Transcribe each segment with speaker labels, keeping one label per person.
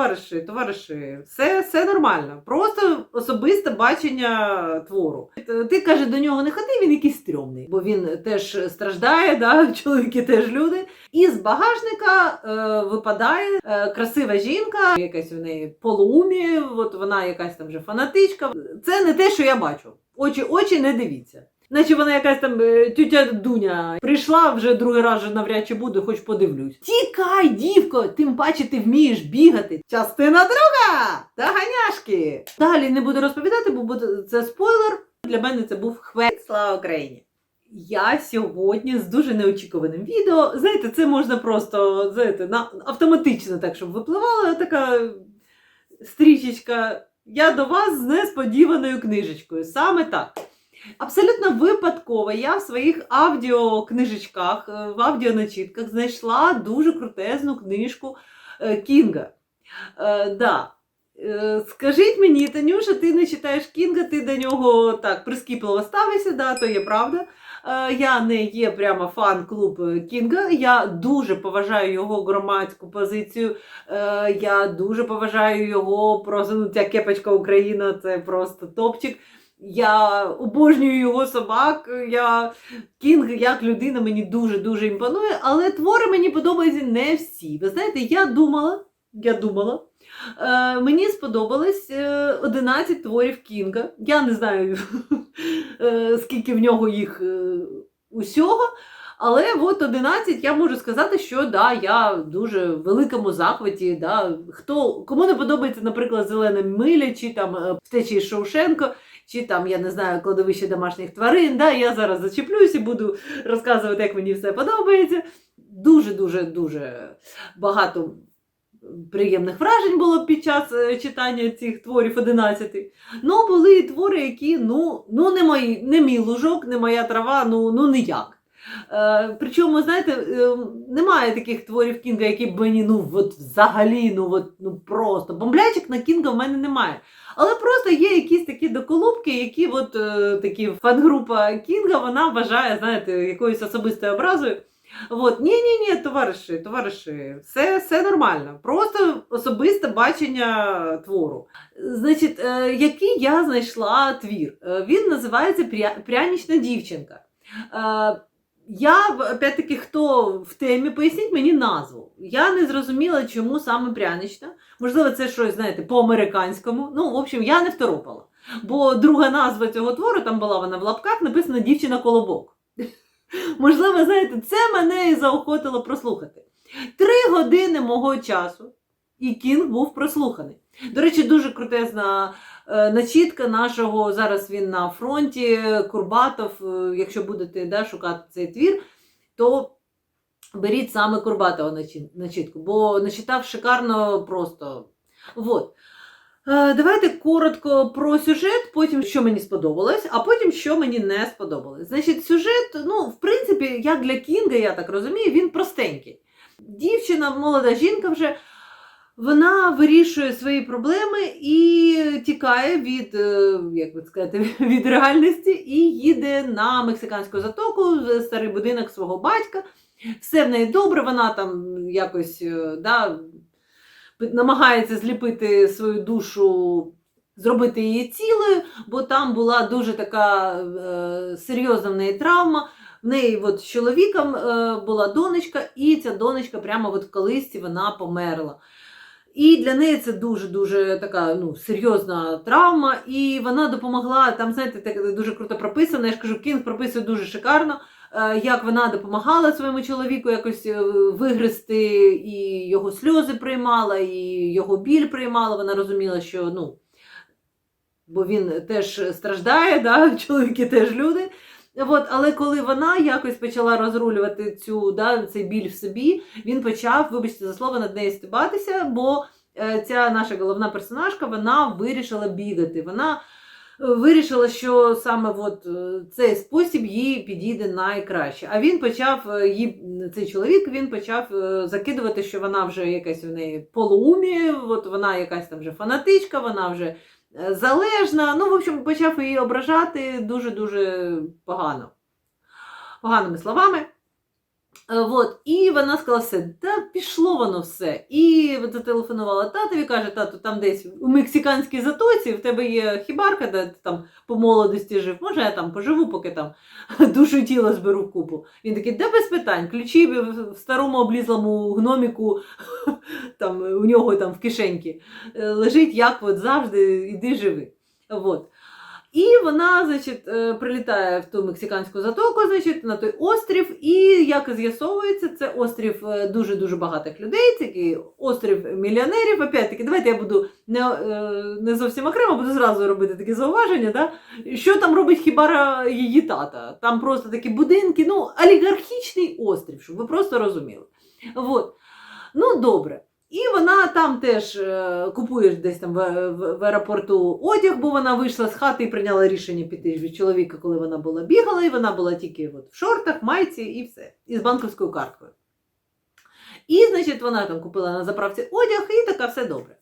Speaker 1: товариші, товариші, все, все нормально. Просто особисте бачення твору. Ти каже, до нього не ходи, він якийсь стрьомний, бо він теж страждає, да? чоловіки теж люди. І з багажника е, випадає е, красива жінка, якась в неї полуумі, от вона якась там вже фанатичка. Це не те, що я бачу. Очі, очі не дивіться. Наче вона якась там е, тютя Дуня прийшла вже другий раз вже навряд чи буду, хоч подивлюсь. Тікай, дівко, тим паче ти вмієш бігати. Частина друга! Доганяшки! Далі не буду розповідати, бо це спойлер. Для мене це був хвель. Слава Україні! Я сьогодні з дуже неочікуваним відео. Знаєте, це можна просто знаєте, на, автоматично так, щоб випливала така стрічечка. Я до вас з несподіваною книжечкою. Саме так. Абсолютно випадково я в своїх аудіокнижечках, е, в аудіоначітках знайшла дуже крутезну книжку е, Кінга. Е, да. Скажіть мені, Танюша, ти не читаєш Кінга, ти до нього так прискіпливо ставишся, да, то є правда. Я не є прямо фан-клуб Кінга. Я дуже поважаю його громадську позицію. Я дуже поважаю його просто ну, ця кепочка Україна, це просто топчик. Я обожнюю його собак. Я Кінг як людина мені дуже-дуже імпонує, але твори мені подобаються не всі. Ви знаєте, я думала, я думала. Е, мені сподобалось е, 11 творів Кінга. Я не знаю, е, скільки в нього їх е, усього. Але от 11 я можу сказати, що да, я в дуже великому захваті. Да. Хто, кому не подобається, наприклад, зелена миля, чи там е, втечі Шоушенко, чи там, я не знаю, кладовище домашніх тварин. Да, я зараз зачеплюсь і буду розказувати, як мені все подобається. Дуже-дуже дуже багато приємних вражень було під час е, читання цих творів 11. Ну, були і твори, які ну, ну не, мої, не мій лужок, не моя трава, ну, ну ніяк. Е, причому, знаєте, е, немає таких творів Кінга, які б мені ну, от взагалі ну, от, ну просто. Бомблячок на Кінга в мене немає. Але просто є якісь такі доколубки, які от е, такі фан-група Кінга, вона вважає, знаєте, якоюсь особистою образою. От, ні, ні, ні, товариші, товариші, все, все нормально. Просто особисте бачення твору. Значить, який я знайшла твір? Він називається Прянічна дівчинка. Я, опять-таки, хто в темі, поясніть мені назву. Я не зрозуміла, чому саме прянична. Можливо, це щось, знаєте, по-американському. Ну, в общем, я не второпала. Бо друга назва цього твору, там була вона в лапках, написана Дівчина колобок. Можливо, знаєте, це мене і заохотило прослухати. Три години мого часу, і Кінг був прослуханий. До речі, дуже крутезна е, начітка нашого. Зараз він на фронті. Курбатов. е, Якщо будете да, шукати цей твір, то беріть саме Курбатова начітку, бо начитав шикарно просто. Вот. Е, Давайте коротко про сюжет, потім що мені сподобалось, а потім що мені не сподобалось. Значить, сюжет, ну, в принципі, як для Кінга, я так розумію, він простенький. Дівчина, молода жінка вже, вона вирішує свої проблеми і тікає від, е, як би сказати, від реальності і їде на мексиканську затоку, в старий будинок свого батька. Все в неї добре, вона там якось е, да, намагається зліпити свою душу, зробити її цілою, бо там була дуже така е, серйозна в неї травма. В неї от, з чоловіком е, була донечка, і ця донечка прямо от в колисці вона померла. І для неї це дуже-дуже така ну, серйозна травма, і вона допомогла. Там, знаєте, так дуже круто прописано. Я ж кажу, Кінг прописує дуже шикарно, е, як вона допомагала своєму чоловіку якось е, вигризти, і його сльози приймала, і його біль приймала. Вона розуміла, що ну, бо він теж страждає, да? чоловіки теж люди. От, але коли вона якось почала розрулювати цю, да, цей біль в собі, він почав, вибачте за слово, над нею стебатися, бо е, ця наша головна персонажка вона вирішила бігати. Вона е, вирішила, що саме от, е, цей спосіб їй підійде найкраще. А він почав, їй, цей чоловік він почав закидувати, що вона вже якась в неї полуумі, от вона якась там вже фанатичка, вона вже залежна. Ну, в общем, почав її ображати дуже-дуже погано. Поганими словами. Е, Вот. І вона сказала все, та пішло воно все. І зателефонувала татові, каже, тату, там десь у мексиканській затоці в тебе є хібарка, де ти там по молодості жив. Може, я там поживу, поки там душу і тіло зберу в купу. Він такий, да без питань, ключі в старому облізлому гноміку, там, у нього там в кишеньки е, лежить, як от завжди, іди живи. Вот. І вона, значить, е, прилітає в ту мексиканську затоку, значить, на той острів. І як з'ясовується, це острів дуже-дуже багатих людей, такий острів мільйонерів. Опять-таки, давайте я буду не, е, не зовсім окремо, буду зразу робити такі зауваження. Да? Що там робить хіба її тата? Там просто такі будинки, ну, олігархічний острів, щоб ви просто розуміли. Вот. Ну, добре. І вона там теж е, купує десь там в, в, в аеропорту одяг, бо вона вийшла з хати і прийняла рішення піти від чоловіка, коли вона була бігала, і вона була тільки от в шортах, майці і все, і з банківською карткою. І, значить, вона там купила на заправці одяг, і така все добре.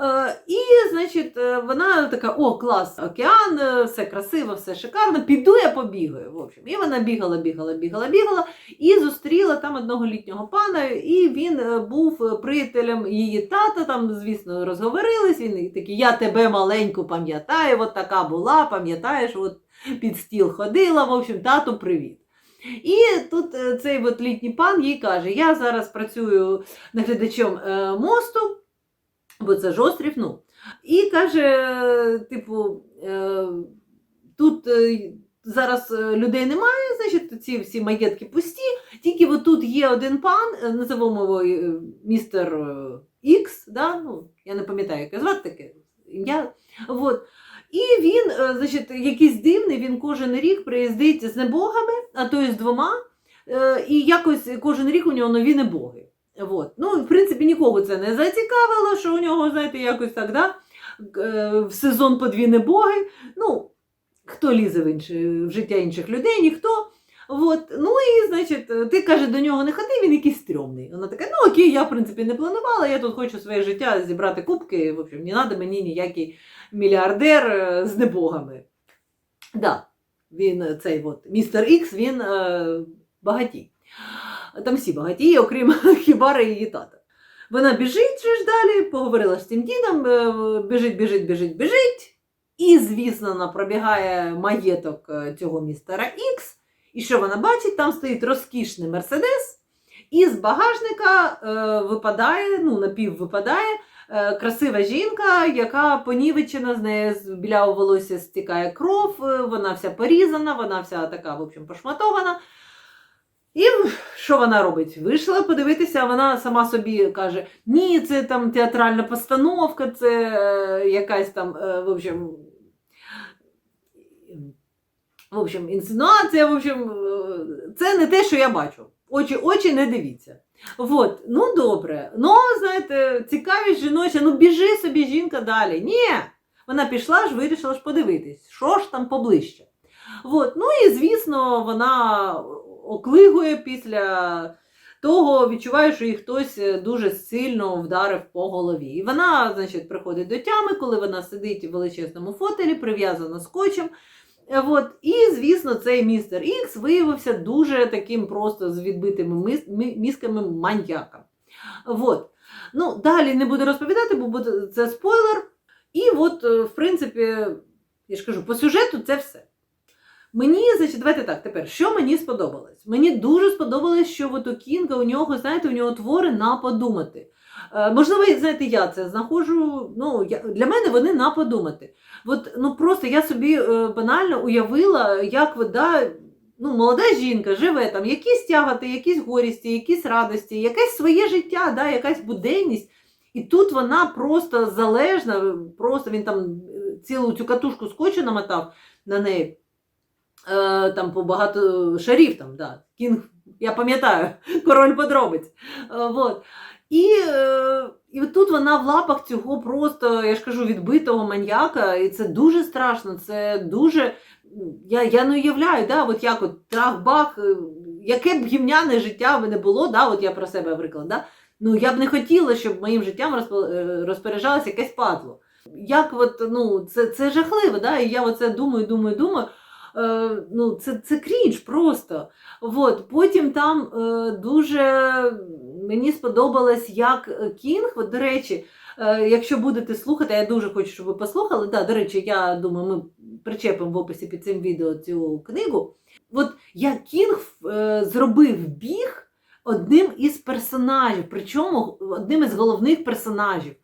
Speaker 1: Е, і, значить, е, вона така: о, клас, океан, е, все красиво, все шикарно, піду я побігаю. В общем. І вона бігала, бігала, бігала, бігала, і зустріла там одного літнього пана, і він був приятелем її тата. Там, звісно, розговорились. Він такий, я тебе маленьку пам'ятаю, от така була, пам'ятаєш, от під стіл ходила. В общем, тату, привіт. І тут цей от літній пан їй каже: Я зараз працюю наглядачем мосту, бо це ж острів, ну. І каже, типу, е, тут е, зараз е, людей немає, значить, ці всі маєтки пусті, тільки тут є один пан, називаємо його містер Ікс, да? ну, я не пам'ятаю, як його звати таке ім'я. От. І він, значить, якийсь дивний, він кожен рік приїздить з небогами, а то й з двома. І якось кожен рік у нього нові небоги. От. Ну, в принципі, нікого це не зацікавило, що у нього, знаєте, якось так, да? е, в сезон по дві небоги. Ну, хто лізе в, інші, в життя інших людей, ніхто. От. Ну і, значить, ти каже, до нього не ходи, він якийсь стрьомний. Вона така, ну окей, я в принципі не планувала, я тут хочу своє життя зібрати кубки. В общем, не треба мені ніякий мільярдер е, з небогами. Да, він цей от, містер Ікс, він е, багатій. Там всі багатії, окрім хібари її тата. Вона біжить же ж далі, поговорила з цим дідом, е, біжить, біжить, біжить, біжить. І, звісно, вона пробігає маєток е, цього містера Ікс. І що вона бачить? Там стоїть розкішний мерседес, і з багажника е, випадає, ну, напів випадає е, красива жінка, яка понівечена, з неї з білявого волосся стікає кров, е, вона вся порізана, вона вся така, в общем, пошматована. І що вона робить? Вийшла подивитися, а вона сама собі каже: ні, це там театральна постановка, це е, якась там, е, в общем, в общем, інсинуація, в общем, е, це не те, що я бачу. Очі, очі не дивіться. От, ну добре. Ну, знаєте, цікавість жіноча, ну біжи собі жінка далі. Ні. Вона пішла ж, вирішила ж подивитись, що ж там поближче. От, ну і звісно, вона оклигує після того, відчуває, що її хтось дуже сильно вдарив по голові. І вона, значить, приходить до тями, коли вона сидить в величезному фотелі, прив'язана скотчем. Е, От, і, звісно, цей містер Ікс виявився дуже таким просто з відбитими мізками маньяком. От. Ну, далі не буду розповідати, бо це спойлер. І от, е, в принципі, я ж кажу, по сюжету це все. Мені, значить, давайте так, тепер, що мені сподобалось? Мені дуже сподобалось, що от у Кінга у нього, знаєте, у нього твори на подумати. Е, можливо, знаєте, я це знаходжу. Ну, я, для мене вони на подумати. От, ну просто я собі е, банально уявила, як от, да, ну, молода жінка живе там, якісь тягати, якісь горісті, якісь радості, якесь своє життя, да, якась буденність. І тут вона просто залежна, просто він там е, цілу цю катушку скотчу намотав на неї. Е, там по багато шарів там, да. Кінг, я пам'ятаю, король подробиць. Е, вот. І, е, і тут вона в лапах цього просто, я ж кажу, відбитого маньяка, і це дуже страшно, це дуже. Я, я не уявляю, да, от як от трах-бах, яке б гімняне життя би не було, да, от я про себе приклад, да, ну я б не хотіла, щоб моїм життям розпоряджалося якесь падло. Як от, ну, це, це жахливо, да, і я оце думаю, думаю, думаю. Е, ну, це, це крінж просто. От. Потім там е, дуже мені сподобалось, як е, Кінг, от, до речі, якщо будете слухати, я дуже хочу, щоб ви послухали. Да, до речі, я думаю, ми причепимо в описі під цим відео цю книгу. От як Кінг зробив біг одним із персонажів, причому одним із головних персонажів.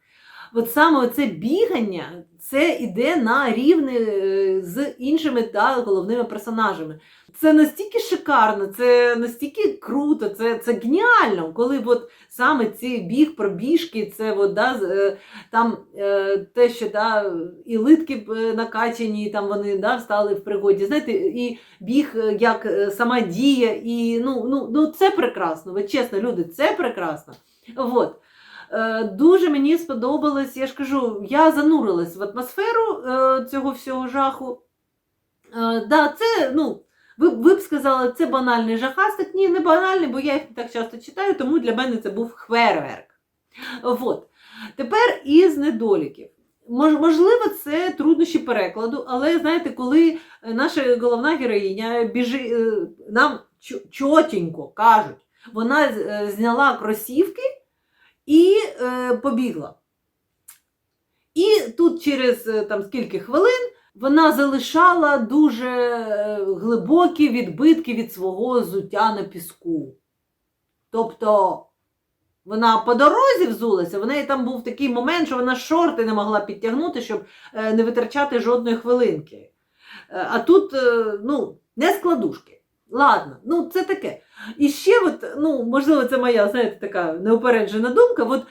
Speaker 1: От саме це бігання, це йде на рівні е, з іншими та, головними персонажами. Це настільки шикарно, це настільки круто, це, це геніально, коли от саме цей біг пробіжки, це от, да, е, там е, те, що да, і литки е, накачані, там вони да, стали в пригоді. Знаєте, і біг як сама дія, і ну, ну, ну це прекрасно. Ви чесно, люди, це прекрасно. От. Е, Дуже мені сподобалось, я ж кажу, я занурилась в атмосферу е, цього всього жаху. Е, да, це, ну, ви, ви б сказали, це банальний жахастик. Ні, не банальний, бо я їх не так часто читаю, тому для мене це був хверверк. От. Тепер із недоліків. Мож- Можливо, це труднощі перекладу, але знаєте, коли наша головна героїня біжи, нам чо- чотенько кажуть, вона зняла кросівки і е, побігла. І тут через е, там скільки хвилин вона залишала дуже е, глибокі відбитки від свого зуття на піску. Тобто вона по дорозі взулася, в неї там був такий момент, що вона шорти не могла підтягнути, щоб е, не витрачати жодної хвилинки. А тут, ну, не складушки. Ладно, ну це таке. І ще, от, ну, можливо, це моя, знаєте, така неупереджена думка. От,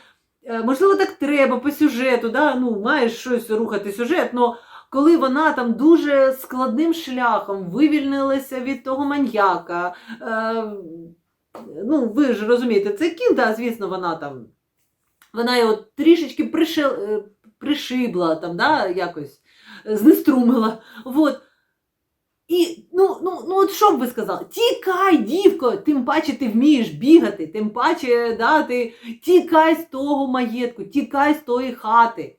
Speaker 1: е, можливо, так треба по сюжету, да? ну, маєш щось рухати сюжет, але коли вона там дуже складним шляхом вивільнилася від того маньяка, е, ну, ви ж розумієте, це кін, да, звісно, вона там, вона його трішечки е, пришибла, там, да, якось знеструмила. Вот. І ну, ну, ну от що б ви сказали? Тікай, дівко, тим паче ти вмієш бігати, тим паче да, ти тікай з того маєтку, тікай з тої хати.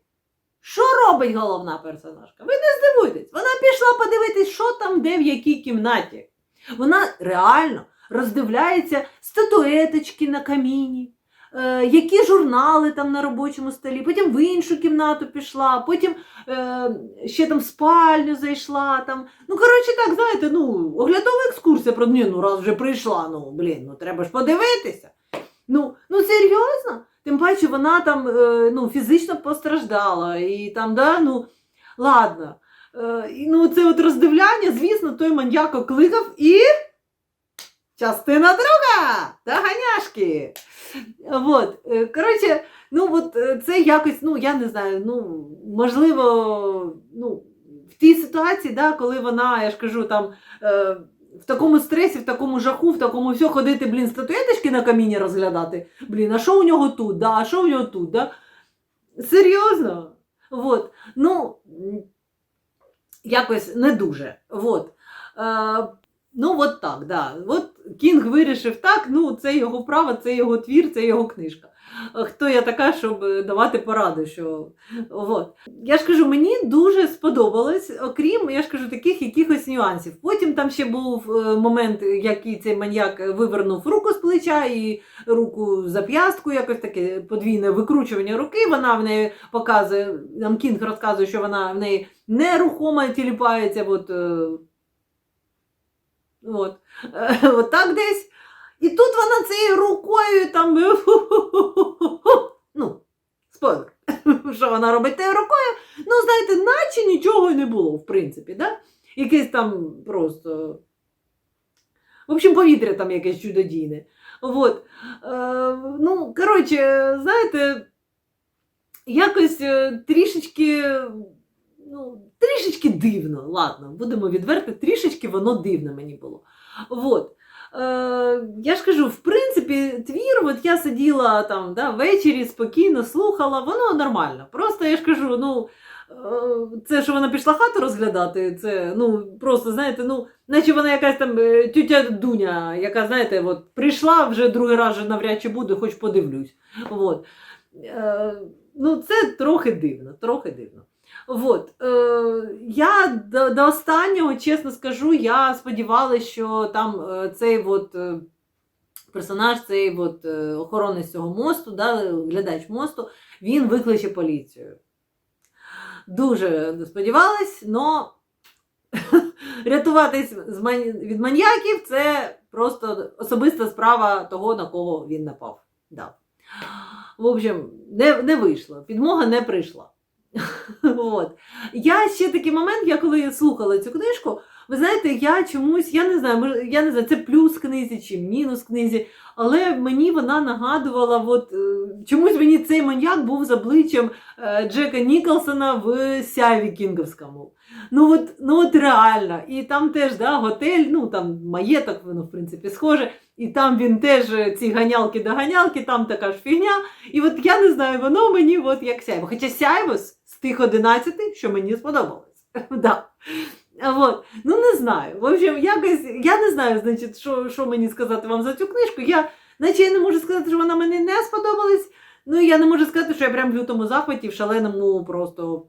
Speaker 1: Що робить головна персонажка? Ви не здивуйтесь, вона пішла подивитись, що там, де в якій кімнаті. Вона реально роздивляється статуеточки на каміні, які журнали там на робочому столі, потім в іншу кімнату пішла, потім е, ще там в спальню зайшла. Там. Ну, коротше, так, знаєте, ну, оглядова екскурсія про ні, ну раз вже прийшла, ну, блін, ну треба ж подивитися. Ну, ну серйозно? Тим паче вона там е, ну, фізично постраждала. І там, да, ну, ладно. Е, ну, це от роздивляння, звісно, той маньяк окликав і. Частина друга! Доганяшки! Вот. е, Коротше, ну от е, це якось, ну я не знаю, ну можливо, ну, в тій ситуації, да, коли вона, я ж кажу, там е, в такому стресі, в такому жаху, в такому все ходити, блін, статуеточки на каміні розглядати. Блін, а що у нього тут? Да, а що у нього тут? Да? Серйозно? Вот. Ну, якось не дуже. Вот. Е, ну, от так, да. От Кінг вирішив так, ну це його право, це його твір, це його книжка. Хто я така, щоб давати поради? Що... От. Я ж кажу, мені дуже сподобалось, окрім, я ж кажу, таких якихось нюансів. Потім там ще був е, момент, який цей маньяк вивернув руку з плеча і руку за п'ястку, якось таке подвійне викручування руки. Вона в неї показує, нам Кінг розказує, що вона в неї нерухомо тіліпається. От, е, от, е, от так десь. І тут вона цією рукою там. Ну, спойлер, що вона робить тією рукою. Ну, знаєте, наче нічого й не було, в принципі, да? Якесь там просто. В общем, повітря там якесь чудодійне. От. Е, ну, коротше, знаєте, якось е, трішечки, ну, трішечки дивно. Ладно, будемо відверти, трішечки воно дивно мені було. От. Е, я ж кажу, в принципі, твір, от я сиділа там да, ввечері, спокійно слухала, воно нормально. Просто я ж кажу, ну. е, Це, що вона пішла хату розглядати, це ну просто знаєте, ну, наче вона якась там е, тютя Дуня, яка, знаєте, от, прийшла вже другий раз вже навряд чи буде, хоч подивлюсь. От. Е, ну, це трохи дивно, трохи дивно. Вот. Е, я до, останнього, чесно скажу, я сподівалася, що там е, цей от, е, персонаж, цей от, охоронець цього мосту, да, глядач мосту, він викличе поліцію. Дуже сподівалась, але рятуватись від маньяків це просто особиста справа того, на кого він напав. Да. В общем, не, не вийшло. Підмога не прийшла. От. Я ще такий момент, я коли слухала цю книжку, ви знаєте, я чомусь, я не знаю, я не знаю, це плюс книзі чи мінус книзі, але мені вона нагадувала, от, е, чомусь мені цей маньяк був з обличчям е, Джека Ніколсона в сяйві Кінговському. Ну от, ну от реально. І там теж да, готель, ну там маєток, воно в принципі схоже. І там він теж е, ці ганялки-доганялки, там така ж фігня. І от я не знаю, воно мені от як сяйво. Хоча сяйво з з тих 11, що мені сподобалось. да. А От. Ну не знаю. В общем, якось, я не знаю, значить, що, що мені сказати вам за цю книжку. Я, наче я не можу сказати, що вона мені не сподобалась. Ну, я не можу сказати, що я прям в лютому захваті, в шаленому просто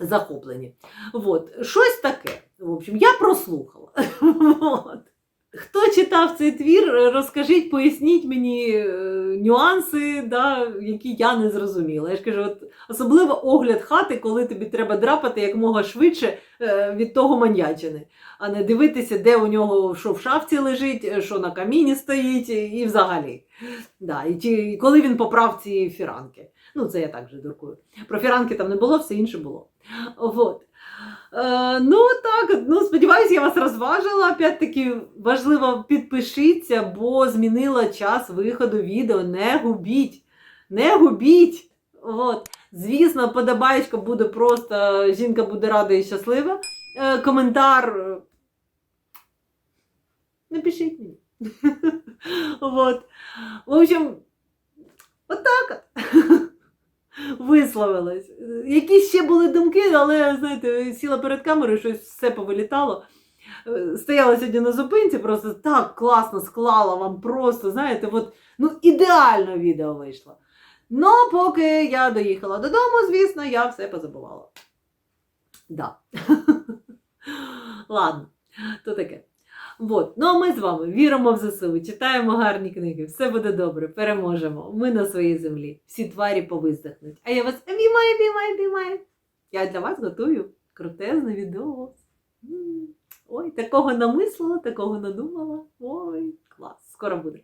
Speaker 1: захопленні. От. Щось таке. В общем, я прослухала. От. Хто читав цей твір, е, розкажіть, поясніть мені е, нюанси, да, які я не зрозуміла. Я ж кажу, от, особливо огляд хати, коли тобі треба драпати якмога швидше е, від того маньячини, а не дивитися, де у нього що в шафці лежить, що на каміні стоїть, і, взагалі. Да, і, чи, коли він поправ ці фіранки. Ну, це я так вже дуркую. Про фіранки там не було, все інше було. Вот. Е, ну, так, ну, сподіваюся, я вас розважила. Опять-таки, важливо, підпишіться, бо змінила час виходу відео. Не губіть. Не губіть. От. Звісно, подобаєчка буде просто, жінка буде рада і щаслива. Е, коментар. е, Напишіть мені. Вот. В общем, отак от. Висловилась. Якісь ще були думки, але знаєте, сіла перед камерою, щось все повилітало. Е, Стояла сьогодні на зупинці, просто так класно склала вам просто, знаєте, от, ну ідеально відео вийшло. Ну, поки я доїхала додому, звісно, я все позабувала. Да. Ладно, то таке. Вот. Ну а ми з вами віримо в ЗСУ, читаємо гарні книги, все буде добре, переможемо. Ми на своїй землі. Всі тварі повиздихнуть. А я вас обіймаю, обіймаю, обіймаю. Я для вас готую крутезне відео. Ой, такого намислила, такого надумала. Ой, клас, скоро буде.